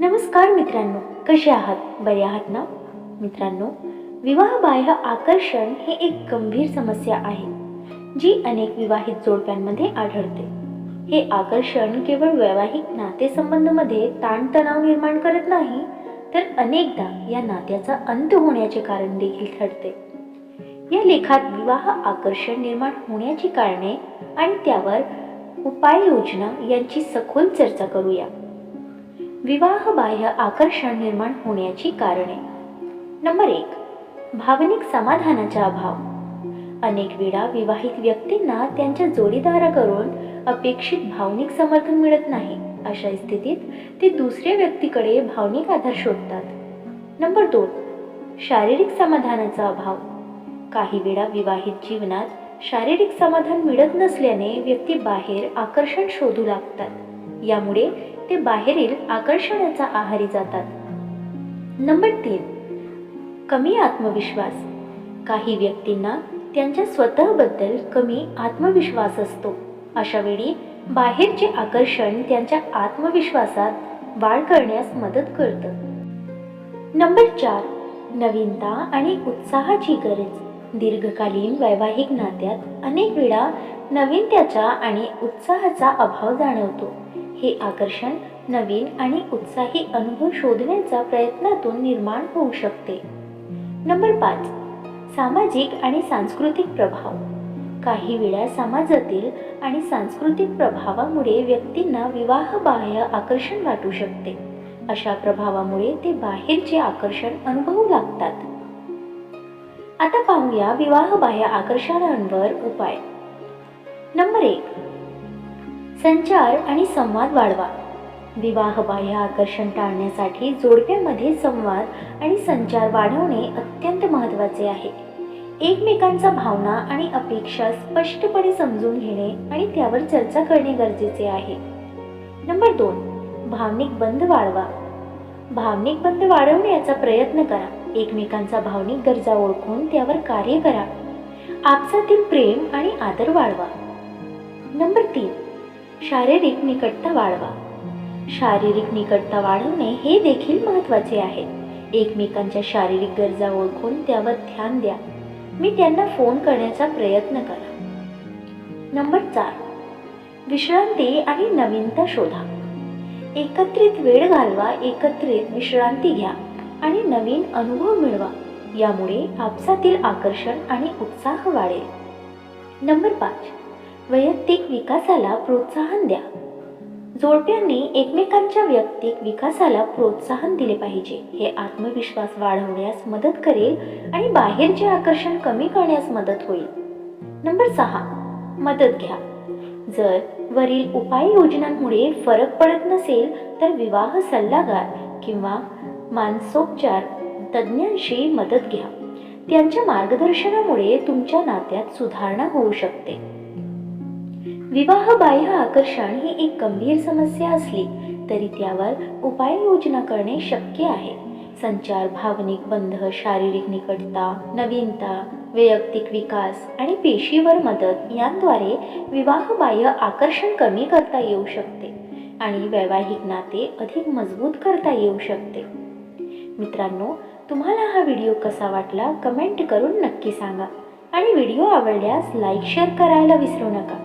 नमस्कार मित्रांनो कसे आहात? बरे आहात ना? मित्रांनो विवाहबाह्य आकर्षण हे एक गंभीर समस्या आहे जी अनेक विवाहित जोडप्यांमध्ये आढळते. हे आकर्षण केवळ वैवाहिक नातेसंबंधमध्ये ताणतणाव निर्माण करत नाही तर अनेकदा या नात्याचा अंत होण्याचे कारण देखील ठरते. या लेखात विवाह आकर्षण निर्माण होण्याची कारणे आणि त्यावर उपाययोजना यांची सखोल चर्चा करूया. विवाह बाह्य आकर्षण निर्माण होण्याची कारणे. नंबर एक भावनिक समाधानाचा अभाव. अनेक वेळा विवाहित व्यक्तींना त्यांच्या जोडीदाराकडून अपेक्षित भावनिक समर्थन मिळत नाही. अशा स्थितीत ते दुसऱ्या व्यक्तीकडे भावनिक आधार शोधतात. नंबर दोन शारीरिक समाधानाचा अभाव. काही वेळा विवाहित जीवनात शारीरिक समाधान मिळत नसल्याने व्यक्ती बाहेर आकर्षण शोधू लागतात. यामुळे ते बाहेरील आकर्षणाचा आहारी जातात. नंबर तीन कमी आत्मविश्वास. काही व्यक्तींना त्यांच्या स्वतःबद्दल कमी आत्मविश्वास असतो. अशा वेळी बाहेरचे आकर्षण त्यांच्या आत्मविश्वासात वाढ करण्यास मदत करतं. नंबर चार नवीनता आणि उत्साहाची गरज. दीर्घकालीन वैवाहिक नात्यात अनेक वेळा नवीनत्याचा आणि उत्साहाचा अभाव जाणवतो. हे आकर्षण नवीन आणि उत्साही अनुभव शोधण्याच्या प्रयत्नातून निर्माण होऊ शकते. नंबर पाच. सामाजिक आणि सांस्कृतिक प्रभाव. काही वेळा समाजातील आणि सांस्कृतिक प्रभावामुळे व्यक्तींना विवाहबाह्य आकर्षण वाटू शकते. अशा प्रभावामुळे ते बाहेरचे आकर्षण अनुभवू लागतात. आता पाहूया विवाहबाह्य आकर्षणांवर उपाय. नंबर एक. संचार आणि संवाद वाढवा. विवाहबाह्य आकर्षण टाळण्यासाठी जोडप्यामध्ये संवाद आणि संचार वाढवणे अत्यंत महत्त्वाचे आहे. एकमेकांचा भावना आणि अपेक्षा स्पष्टपणे समजून घेणे आणि त्यावर चर्चा करणे गरजेचे आहे. नंबर दोन भावनिक बंध वाढवा. भावनिक बंध वाढवण्याचा प्रयत्न करा. एकमेकांचा भावनिक गरजा ओळखून त्यावर कार्य करा. आपसातील प्रेम आणि आदर वाढवा. नंबर तीन शारीरिक निकटता वाढवा. शारीरिक निकटता वाढवणे हे देखील महत्त्वाचे आहे. एकमेकांच्या शारीरिक गरजा ओळखून त्यावर ध्यान द्या. मी त्यांना फोन करण्याचा प्रयत्न करा. नंबर चार. विश्रांती आणि नवीनता शोधा. एकत्रित वेळ घालवा एकत्रित विश्रांती घ्या आणि नवीन अनुभव मिळवा. यामुळे आपसातील आकर्षण आणि उत्साह वाढेल. नंबर पाच. वैयक्तिक विकासाला प्रोत्साहन द्या. जोडप्यांनी एकमेकांच्या वैयक्तिक विकासाला प्रोत्साहन दिले पाहिजे. हे आत्मविश्वास वाढवण्यास मदत करेल आणि बाहेरचे आकर्षण कमी करण्यास मदत होईल. नंबर सहा मदत घ्या. जर वरील उपाययोजनांमुळे फरक पडत नसेल तर विवाह सल्लागार किंवा मानसोपचार तज्ज्ञांशी मदत घ्या. त्यांच्या मार्गदर्शनामुळे तुमच्या नात्यात सुधारणा होऊ शकते. विवाह बाह्य आकर्षण ही एक गंभीर समस्या असली तरी त्यावर उपाययोजना करणे शक्य आहे. संचार भावनिक बंध शारीरिक निकटता नवीनता वैयक्तिक विकास आणि पेशीवर मदत यांद्वारे विवाहबाह्य आकर्षण कमी करता येऊ शकते आणि वैवाहिक नाते अधिक मजबूत करता येऊ शकते. मित्रांनो तुम्हाला हा व्हिडिओ कसा वाटला कमेंट करून नक्की सांगा आणि व्हिडिओ आवडल्यास लाईक शेअर करायला विसरू नका.